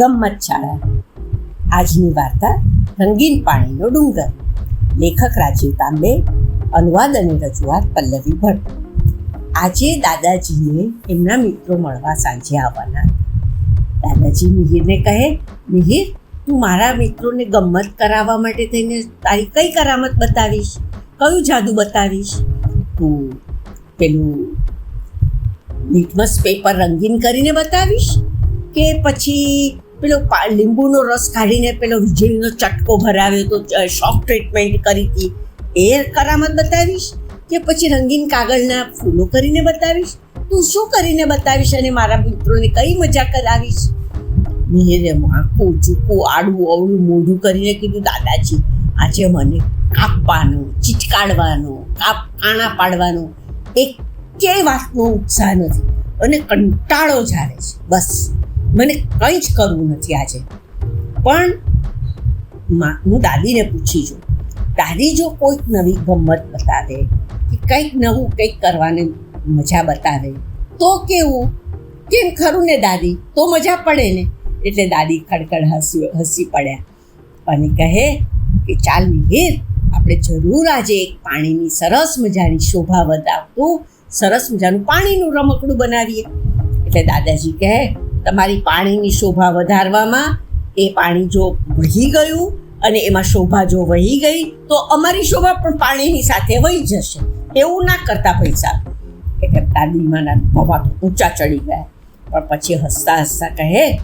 ગમ્મત શાળા આજની વાર્તા રંગીન પાણીનો ડુંગર લેખક રાજીવ તાંબે અનુવાદ અને રજૂઆત પલ્લવી ભટ્ટ આજે દાદાજીને એમના મિત્રો મળવા સાંજે આવવાના. દાદાજી મિહિરને કહે, મિહિર, તું મારા મિત્રોને ગમ્મત કરાવવા માટે થઈને તારી કઈ કરામત બતાવીશ? કયું જાદુ બતાવીશ? તું પેલું લિટમસ પેપર રંગીન કરીને બતાવીશ કે પછી પેલો લીંબુનો રસ કાઢીને પેલો વીજળીનો ચટકો ભરાવ્યો તો શોક ટ્રીટમેન્ટ કરી હતી. એ કરામત બતાવીશ? કે પછી રંગીન કાગળના ફૂલો કરીને બતાવીશ? તું શું કરીને બતાવીશ અને મારા મિત્રોને કઈ મજા કરાવીશ? મિહિરે આખું ચૂકું, આડું અવળું, મોઢું કરીને કીધું, દાદાજી, આજે મને કાપવાનો ચીચકાડવાનો કાપ કાણા પાડવાનો એક કે વાતનો ઉત્સાહ નથી અને કંટાળો જ આવે છે. બસ, મને કંઈ જ કરવું નથી આજે. પણ હું દાદીને પૂછી જોઉં. દાદી જો કોઈક નવી ગમત બતાવે કે કંઈક નવું કંઈક કરવાની મજા બતાવે, તો કેવું? કેમ ખરું ને દાદી? તો મજા પડે ને? એટલે દાદી ખડખડ હસી હસી પડ્યા. અને કહે કે, ચાલ મિહિર, આપણે જરૂર આજે એક પાણીની સરસ મજાની શોભા વધારતું, સરસ મજાનું પાણીનું રમકડું બનાવીએ. એટલે દાદાજી કહે, તમારી પાણીની શોભા વધારવામાં એ પાણી જો વહી ગયું અને એમાં શોભા જો વહી ગઈ, તો અમારી શોભા પણ પાણીની સાથે વહી જશે. એવું ના કરતા પૈસા એટલે દાદીમાના પપ્પા ઊંચા ચડી ગયા. પણ પછી હસતા હસતા કહે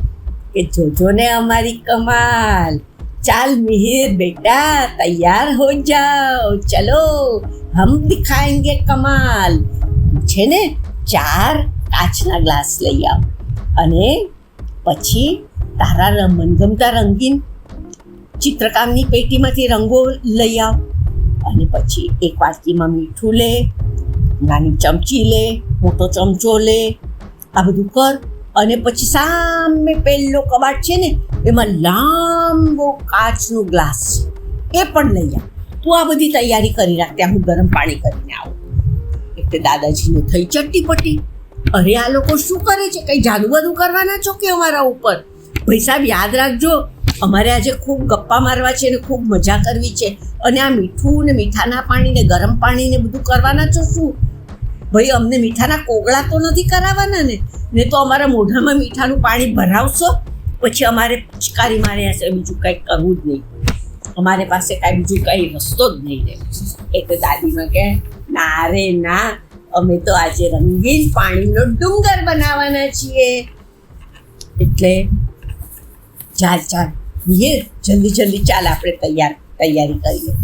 કે જોજો ને અમારી કમાલ. ચાલ મિહિર બેટા, તૈયાર હો જાઓ. ચલો, હમ દિખાએંગે કમાલ. છે ને, ચાર કાચના ગ્લાસ લઈ આવ. અને પછી તારા મનગમતા રંગીન ચિત્રકામની પેટીમાંથી રંગો લઈ આવ. અને પછી એક વાટકીમાં મીઠું લે નાની ચમચી લે, મોટો ચમચો લે, આ બધું કર. અને પછી સામે પહેલો કબાટ છે ને, એમાં લાંબો કાચનો ગ્લાસ છે. એ પણ લઈ આવ. તું આ બધી તૈયારી કરી રાખ, ત્યાં હું ગરમ પાણી કરીને આવું. એટલે દાદાજીને થઈ ચટ્ટીપટ્ટી. અરે આ લોકો શું કરે છે? કંઈ જાદુ બાદુ કરવાના છો કે અમારા ઉપર? ભાઈ સાહેબ, યાદ રાખજો અમારે આજે ખૂબ ગપ્પા મારવા છે ને ખૂબ મજા કરવી છે. અને આ મીઠું ને મીઠાના પાણી ને ગરમ પાણી ને બધું કરવાના છો શું? ભાઈ, અમને મીઠાના કોગળા તો નથી કરાવવાના ને? ને તો અમારા મોઢામાં મીઠાનું પાણી ભરાવશો? પછી અમારે પિચકારી મારે છે, બીજું કંઈક કરવું જ નહીં. અમારે પાસે કાંઈ બીજું કંઈ રસ્તો જ નહીં રહે. એટલે દાદીમાં કહે, ના રે, ના, અમે તો આજે રંગીન પાણીનો ડુંગર બનાવવાના છીએ. એટલે, ચાલ ચાલ મિહિર જલ્દી જલ્દી ચાલ, આપણે તૈયાર, તૈયારી કરીએ.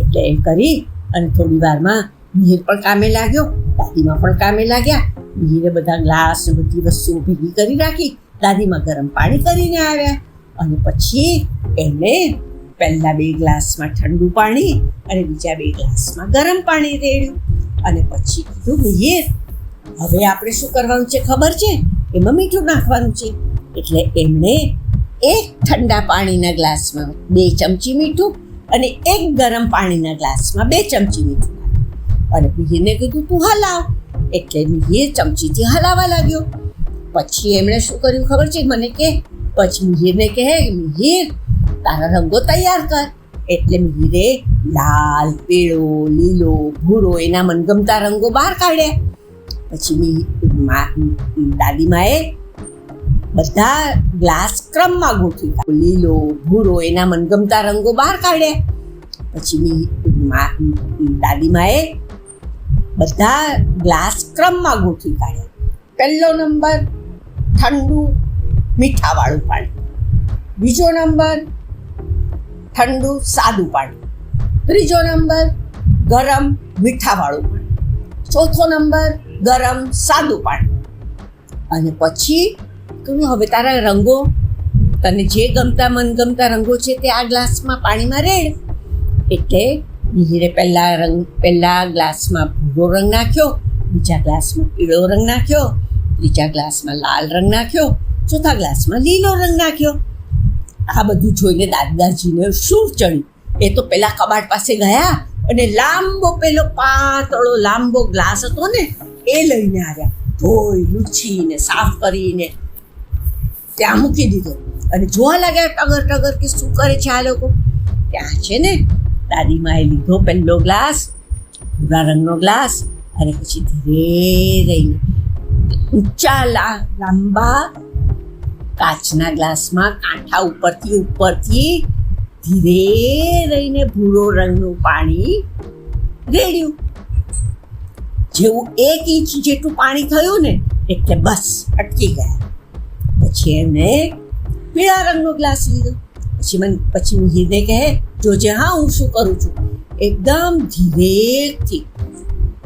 એટલે એમ કરી અને થોડી વારમાં મિહિર પણ કામે લાગ્યો, દાદીમાં પણ કામે લાગ્યા. મિહિરે બધા ગ્લાસ, બધી વસ્તુઓ ભેગી કરી રાખી, દાદીમાં ગરમ પાણી કરીને આવ્યા. અને પછી એમણે પહેલાં બે ગ્લાસમાં ઠંડુ પાણી અને બીજા બે ગ્લાસમાં ગરમ પાણી રેડ્યું. અને પછી કીધું, મિહિર, હવે આપણે શું કરવાનું છે ખબર છે? એમાં મીઠું નાખવાનું છે. એટલે એમણે એક ઠંડા પાણીના ગ્લાસમાં બે ચમચી મીઠું અને એક ગરમ પાણીના ગ્લાસમાં બે ચમચી મીઠું અને મિહિરને કીધું, તું હલાવ. એટલે મિહિર ચમચીથી હલાવવા લાગ્યો. પછી એમણે શું કર્યું ખબર છે? મને કે, પછી મિહિરને કહે, મિહિર, તારા રંગો તૈયાર કર. એટલે મિહિરે લાલ, પીળો, લીલો, ભૂરો એના મનગમતા રંગો બહાર કાઢ્યા. પછી દાદીમાએ બધા ગ્લાસ ક્રમમાં ગોઠવી. લીલો, ભૂરો, એના મનગમતા રંગો બહાર કાઢ્યા પછી દાદીમાએ બધા ગ્લાસ ક્રમમાં ગોઠવી કાઢ્યા પહેલો નંબર, ઠંડુ મીઠાવાળું પાણી. બીજો નંબર, ઠંડુ સાદું પાણી. ત્રીજો નંબર, ગરમ મીઠાવાળું પાણી. ચોથો નંબર, ગરમ સાદું પાણી. અને પછી કહ્યું હવે તારા રંગો, તને જે ગમતા મનગમતા રંગો છે તે આ ગ્લાસમાં પાણીમાં રેડ. એટલે મિહિરે પહેલાં રંગ, પહેલાં ગ્લાસમાં ભૂરો રંગ નાખ્યો, બીજા ગ્લાસમાં પીળો રંગ નાખ્યો, ત્રીજા ગ્લાસમાં લાલ રંગ નાખ્યો, ચોથા ગ્લાસમાં લીલો રંગ નાખ્યો. આ બધું જોઈને દાદાજીને શું ચડ્યું એ તો પેલા કબાટ પાસે ગયા અને લાંબો પેલો પાતળો, લાંબો ગ્લાસ હતો ને, એ લઈને આવ્યા. ધોઈ, લૂછીને, સાફ કરીને ત્યાં મૂકી દીધો. અને જોવા લાગ્યા ટગર ટગર કે શું કરે છે આ લોકો? ત્યાં છે ને, દાદીમાએ લીધો પહેલો ગ્લાસ, ભૂરા રંગનો ગ્લાસ, અને પછી ધીરે રહીને ઊંચા લાંબા કાચના ગ્લાસમાં કાંઠા ઉપરથી ઉપરથી ધીરે રહીને ભૂરો રંગનું પાણી રેડ્યું. જેવું એક ઇંચ જેટલું પાણી થયું ને, એટલે બસ અટકી ગયા. પછી એમને પીળા રંગનો ગ્લાસ લીધો. પછી મને, પછી મિહિરને કહે, જોજે, હા, હું શું કરું છું? એકદમ ધીરેથી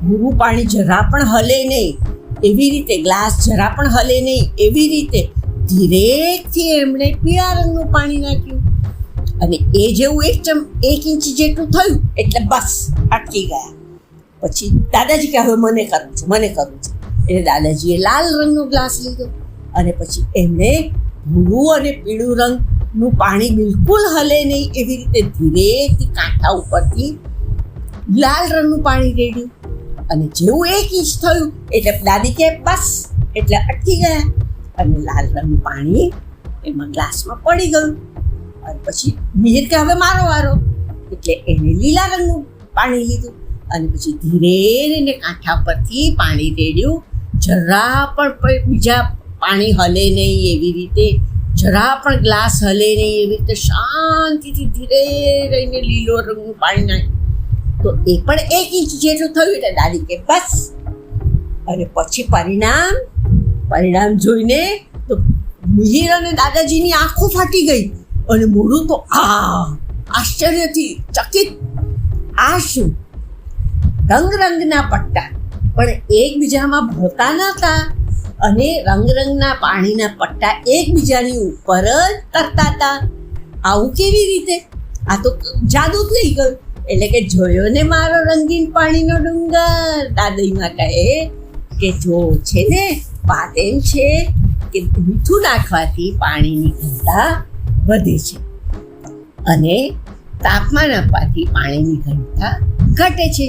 ગુરુ પાણી જરા પણ હલે નહીં. એવી રીતે, ગ્લાસ જરા પણ હલે નહીં. એવી રીતે ધીરેથી એમણે પીળા રંગનું પાણી નાખ્યું. અને એ જેવું એક ચમ, એક ઇંચ જેટલું થયું, એટલે બસ, અટકી ગયા. પછી દાદાજી કે હવે મને કરવું છે, મને કરવું છે. એટલે દાદાજીએ લાલ રંગનો ગ્લાસ લીધો. અને પછી એમણે ભૂરું અને પીળું રંગનું પાણી બિલકુલ હલે નહીં. એવી રીતે ધીરેથી કાંઠા ઉપરથી લાલ રંગનું પાણી રેડ્યું. અને જેવું એક ઇંચ થયું, એટલે દાદી કે, બસ, એટલે અટકી ગયા. અને લાલ રંગનું પાણી એમાં ગ્લાસમાં પડી ગયું. અને પછી મિહિર કે, હવે મારો વારો. એટલે એને લીલા રંગનું પાણી લીધું. અને પછી ધીરે કાંઠા પરથી પાણી રેડ્યું. જરા પણ બીજા પાણી હલે નહીં એવી રીતે, જરા પણ ગ્લાસ હલે નહીં એવી રીતે શાંતિથી ધીરે રહીને લીલો રંગનું પાણી નાખ્યું તો એ પણ એક ઇંચ જેટલું થયું એટલે દાદી કે બસ. અને પછી પરિણામ પરિણામ જોઈને તો મિહિર અને દાદાજીની આંખો ફાટી ગઈ અને મોઢું તો આ, આશ્ચર્યથી ચકિત. આ શું? રંગ રંગના પટ્ટા. પણ એકબીજામાં ભળતા નહોતા. અને રંગ રંગના પાણીના પટ્ટા એકબીજાની ઉપર જ તરતા હતા. આવું કેવી રીતે? આ તો જાદુ થઈ ગયું. એટલે કે જોયો ને મારો રંગીન પાણીનો ડુંગર? દાદીમાં કહે કે જો છે ને, વાત એમ છે કે મીઠું નાખવાથી પાણીની ઘનતા વધે છે અને તાપમાન આપવાથી પાણીની ઘનતા ઘટે છે.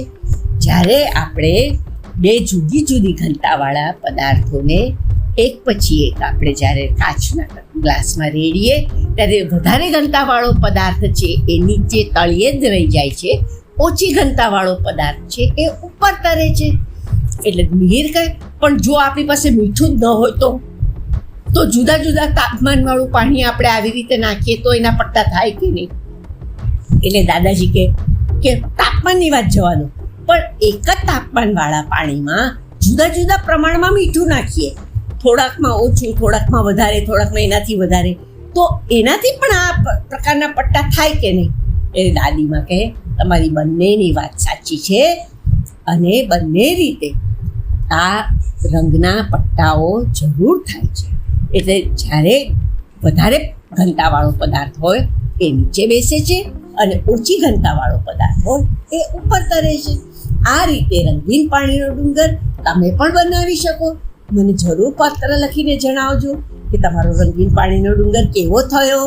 જ્યારે આપણે બે જુદી જુદી ઘનતાવાળા પદાર્થોને એક પછી એક આપણે જ્યારે કાચના ગ્લાસમાં રેડીએ, ત્યારે વધારે ઘનતાવાળો પદાર્થ છે એ નીચે તળિયે જ રહી જાય છે. ઓછી ઘનતાવાળો પદાર્થ છે એ ઉપર તરે છે. એટલે મિહિર કહે, પણ જો આપણી પાસે મીઠું જ ન હોય તો? તો જુદા જુદા તાપમાનવાળું પાણી આપણે આવી રીતે નાખીએ તો એના પટ્ટા થાય કે નહીં? એટલે દાદાજી કે, તાપમાનની વાત જવા દો પણ એક જ તાપમાનવાળા પાણીમાં જુદા જુદા પ્રમાણમાં મીઠું નાખીએ. થોડાકમાં ઓછું, થોડાકમાં વધારે, થોડાકમાં એનાથી વધારે. તો એનાથી પણ આ પ્રકારના પટ્ટા થાય કે નહીં? એ દાદીમાં કહે, તમારી બંનેની વાત સાચી છે અને બંને રીતે આ રંગના પટ્ટાઓ જરૂર થાય છે. એટલે જ્યારે વધારે ઘનતાવાળો પદાર્થ હોય, એ નીચે બેસે છે. અને ઓછી ઘનતાવાળો પદાર્થ હોય, એ ઉપર તરે છે. આ રીતે રંગીન પાણીનો ડુંગર તમે પણ બનાવી શકો. મને જરૂર પત્ર લખીને જણાવજો કે તમારો રંગીન પાણીનો ડુંગર કેવો થયો?